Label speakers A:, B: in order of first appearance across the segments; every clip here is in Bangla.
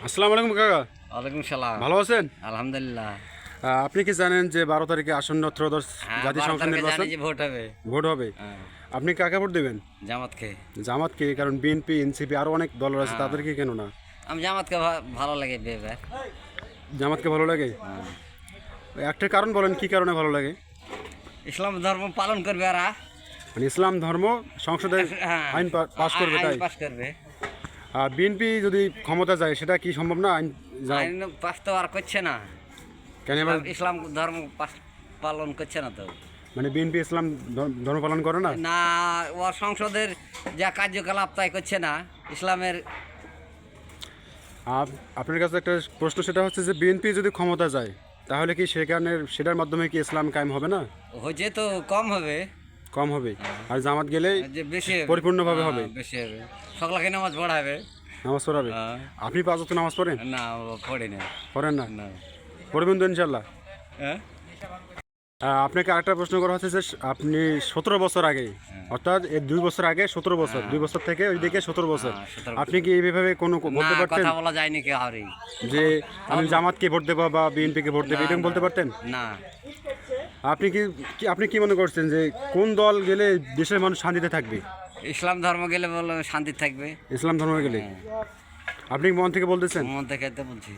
A: আসসালামু আলাইকুম কাকা।
B: ওয়ালাইকুম সালাম।
A: ভালো আছেন?
B: আলহামদুলিল্লাহ।
A: আপনি কি জানেন যে বারো তারিখে আসন্ন ত্রয়োদশ
B: হ্যাঁ
A: জাতীয় সংসদ নির্বাচন?
B: ভোট হবে।
A: ভোট হবে।
B: হ্যাঁ,
A: আপনি কাকে ভোট দেবেন?
B: জামাতকে
A: জামাতকে কারণ বিএনপি এনসিপি আরও অনেক দল
B: হ্যাঁ।
A: আছে তাদেরকে কেন না?
B: আমি জামাতকে ভালো লাগে
A: জামাতকে ভালো লাগে? একটা কারণ বলেন কি কারণে ভালো লাগে?
B: ইসলাম ধর্ম পালন করবে আর
A: মানে ইসলাম ধর্ম সংসদে
B: হ্যাঁ,
A: আইন পা- পাশ করবে তাই?
B: পাস করবে।
A: বিএনপি যদি ক্ষমতা যায় সেটা কি সম্ভব না? আইন
B: পাস তো আর করছে না।
A: কেন
B: ইসলাম ধর্ম পালন করছে না তো।
A: মানে বিএনপি ইসলাম ধর্ম- পালন করে না?
B: না ও সংসদের যা কার্যকলাপ তাই করছে না ইসলামের।
A: আপ- আপনার কাছে একটা প্রশ্ন সেটা হচ্ছে যে বিএনপি যদি ক্ষমতা যায় তাহলে কি সেখানে সেটার মাধ্যমে কি ইসলাম কায়েম হবে না?
B: হচ্ছে তো কম হবে।
A: কম হবে। আর জামাত গেলে পরিপূর্ণভাবে হবে।
B: হ্যাঁ, বেশি হবে। সকলকে নামাজ পড়াবে
A: নামাজ পড়াবে
B: হ্যাঁ।
A: আপনি পাঁচ ওয়াক্ত নামাজ পড়েন?
B: না পড়ে না।
A: পড়েন না? পড়বেন তো ইনশাল্লাহ
B: হ্যাঁ?
A: আপনাকে আরেকটা প্রশ্ন করা হচ্ছে যে আপনি সতেরো বছর আগে
B: হ্যাঁ।
A: অর্থাৎ এই দুই বছর আগে সতেরো বছর দুই বছর থেকে ওইদিকে সতেরো বছর।
B: হ্যাঁ, 17
A: আপনি কি এইভাবে কোনো বলতে পারতেন?
B: কথা বলা যায়নি কে
A: যে আমি জামাতকে ভোট দেবো বা বিএনপিকে ভোট দেবো এরকম বলতে পারতেন?
B: না।
A: আপনি কি আপনি কি মনে করছেন যে কোন দল গেলে দেশের মানুষ শান্তিতে থাকবে?
B: ইসলাম ধর্ম গেলে বলো শান্তি থাকবে।
A: ইসলাম ধর্ম গেলে? আপনি মন থেকে বলতেছেন?
B: মন থেকে তো বলছি।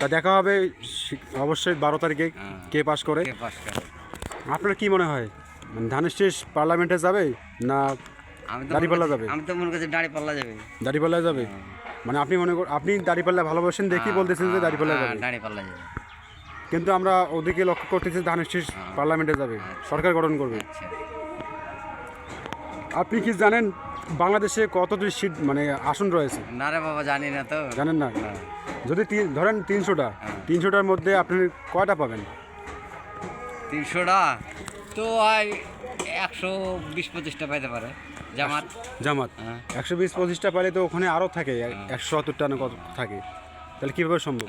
A: তা দেখা হবে অবশ্যই বারো তারিখে
B: হ্যাঁ।
A: কে পাস করে। আপনার কি মনে হয়? মানে ধানের শেষ পার্লামেন্টে যাবে না দাঁড়িপাল্লা যাবে?
B: আমি তো মনে করছি দাঁড়ি পাল্লা যাবে।
A: দাড়িপাল্লায় যাবে? মানে আপনি মনে কর আপনি দাড়িপাল্লা ভালোবাসেন দেখি বলতেছেন যে দাড়িপাল্লায় যাবে।
B: দাঁড়ি পাল্লা যাবে।
A: কিন্তু আমরা ওদিকে লক্ষ্য করতেছি ধানের শেষ পার্লামেন্টে যাবে সরকার গঠন করবে।
B: আচ্ছা।
A: আপনি কি জানেন বাংলাদেশে কতটি সিট মানে আসন রয়েছে?
B: না রে বাবা জানি না তো।
A: জানেন না?
B: না।
A: যদি ধরেন তিনশোটা তিনশোটার মধ্যে আপনি কয়টা পাবেন?
B: তিনশোটা তো আই একশো বিশ পঁচিশটা পাইতে পারে। জামাত।
A: জামাত।
B: হ্যাঁ।
A: একশো বিশ পঁচিশটা পাইলে তো ওখানে আরও থাকে একশো সত্তরটা না কত থাকে। তাহলে কীভাবে সম্ভব?